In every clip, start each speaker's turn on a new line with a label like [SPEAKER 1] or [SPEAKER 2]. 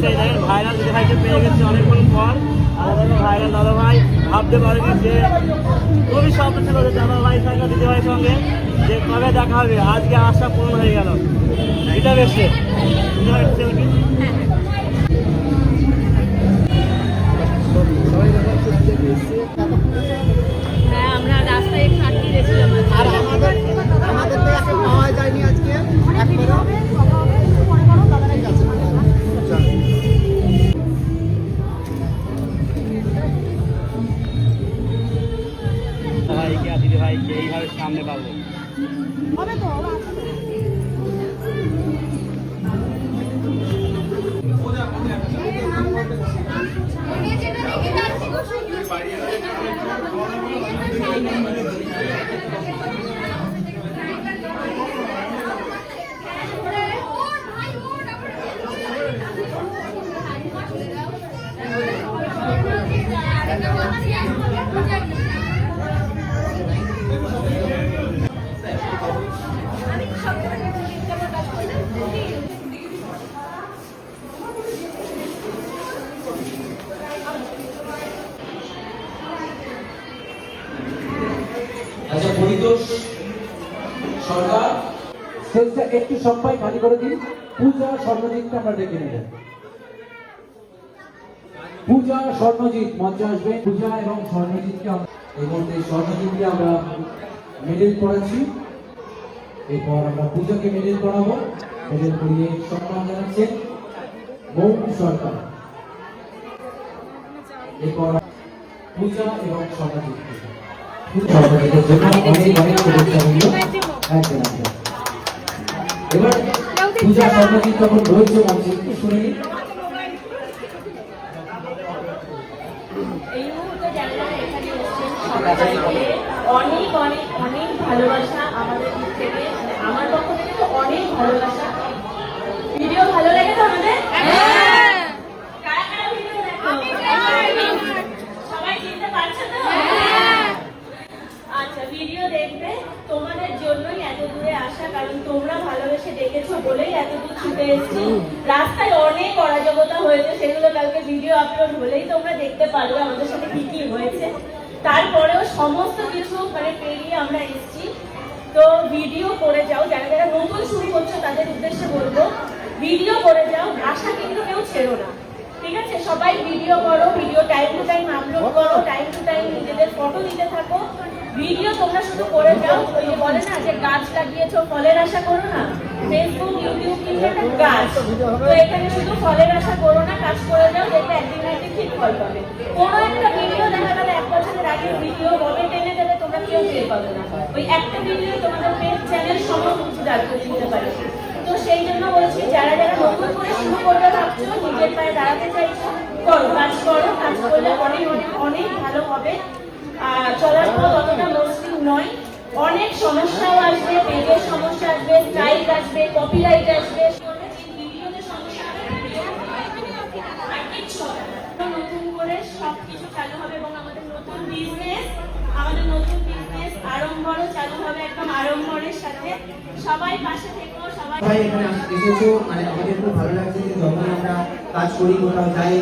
[SPEAKER 1] সেই ভাইরাল দিদি ভাইকে পেয়ে গেছি অনেকক্ষণ পর। আমাদের ভাইরাল দাদা ভাই, ভাবতে পারেনি যে খুবই ছিল দাদা ভাই সঙ্গে সঙ্গে যে দেখা হবে। আজকে আশা পূরণ হয়ে গেল। এটা বেশি।
[SPEAKER 2] সেলফি? হ্যাঁ।
[SPEAKER 1] ভাইকে এইভাবে সামনে পাবো।
[SPEAKER 3] আচ্ছা পরিতোষ সরকার? স্টেজটা একটু সবাই খালি করে দিন। পূজা স্বর্ণজিৎকে আমরা ডেকে নেবেন। পূজা, স্বর্ণজিৎ, মঞ্চে আসবে। পূজা এবং স্বর্ণজিৎকে এই মুহূর্তে স্বর্ণজিৎকে আমরা মেডেল করাচ্ছি এরপর আমরা পূজাকে মেডেল করাবো মেডেল করিয়ে সম্মান জানাচ্ছেন মৌন সরকার। এরপর পূজা এবং স্বর্ণজিৎকে স্বর্ণজিতের জন্য অনেক
[SPEAKER 4] ভালো লাগে তো আমাদের কারা কারা ভিডিও দেখো সবাই চিনতে পারছ তো আচ্ছা ভিডিও দেখবে, তোমাদের জন্যই এত দূরে আসা, কারণ তোমরা ভালোবেসে দেখেছ বলেই এত দূর ছুটে এসেছি। রাস্তায় অনেক অরাজকতা হয়েছে, সেগুলো কালকে ভিডিও আপলোড হলেই তোমরা দেখতে পারবে আমাদের সাথে কি কি হয়েছে। তারপরেও সমস্ত কিছু মানে পেরিয়ে আমরা এসেছি। তো ভিডিও করে যাও, যারা যারা নতুন শুরু করছ, তাদের উদ্দেশ্যে বলব ভিডিও করে যাও আশা কিন্তু কেউ ছেড়ো না। ঠিক আছে? সবাই ভিডিও করো video time to time upload করো টাইম টু টাইম নিজেদের ফটো দিতে থাকো। ভিডিও তোমরা শুধু করে যাও ওই বলে না যে গাছ লাগিয়েছো, ফলের আশা করো না। ফেসবুক ইউটিউব কিন্তু একটা গাছ। তো এখানে শুধু ফলের আশা করো না, কাজ করে যাও, দেখবে একদিন না একদিন ঠিক ফল পাবে। কোনো একটা ভিডিও দেখা গেলে এক বছরের আগের ভিডিও কবে টেনে দেবে, তোমরা কেউ টের পাবে না। ওই একটা ভিডিও তোমাদের পেজ চ্যানেল সমস্ত কিছু দাঁড়িয়ে দিতে পারে। তো সেই জন্য বলছি, যারা যারা নতুন করে শুরু করবে ভাবছ, নিজের পায়ে দাঁড়াতে চাইছো, করো, কাজ করো, কাজ করলে অনেক অনেক ভালো হবে। চলার পথ অতটা মসৃণ নয়। অনেক সমস্যাও আসবে পেজের সমস্যা আসবে, স্ট্রাইক আসবে, কপিরাইট আসবে। নতুন
[SPEAKER 2] মানে খুব ভালো লাগছে যে কাজ করি, কোথাও যাই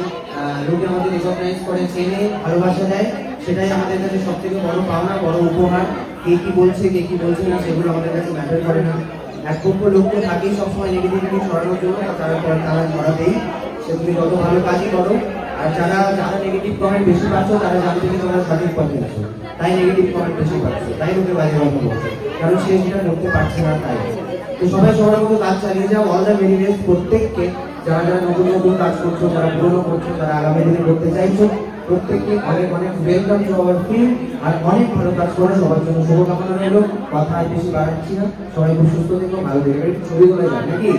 [SPEAKER 2] লোকে আমাদের রেকগনাইজ করে, চেনে, ভালোবাসা দেয়। সেটাই আমাদের কাছে সব থেকে বড় পাওনা, বড় উপহার। কে কি বলছে, কে কি বলছে না, সেগুলো আমাদের কাছে ম্যাটার করে না। এক পক্ষ লোক তো থাকেই সবসময় নেগেটিভিটি ছড়ানোর জন্য তারা তারা তারা ছড়াতেই সে তুমি যত ভালো কাজই করো, আর যারা যারা নেগেটিভ কমেন্ট বেশি পাচ্ছ, তারা জানতে যে তোমরা সঠিক পথে আছো তাই নেগেটিভ কমেন্ট বেশি পাচ্ছ, তাই লোকে বাজে কথা বলছে কারণ সে সেটা করতে পারছে না তাই। তো সবাই সবার মতো কাজ চালিয়ে যাও অল দ্য ভেরি প্রত্যেককে। যারা যারা নতুন নতুন কাজ করছ, যারা পুরনো করছ যারা আগামী দিনে করতে চাইছো। প্রত্যেককে অনেক অনেক ওয়েলকাম টু আওয়ার ফিল্ড আর অনেক ভালো কাজ করে সবার জন্য শুভকামনা রইল। কথা আর বেশি বাড়াচ্ছি না। সবাই খুব সুস্থ থেকো, ভালো থেকো। ছবি করে যায় নাকি?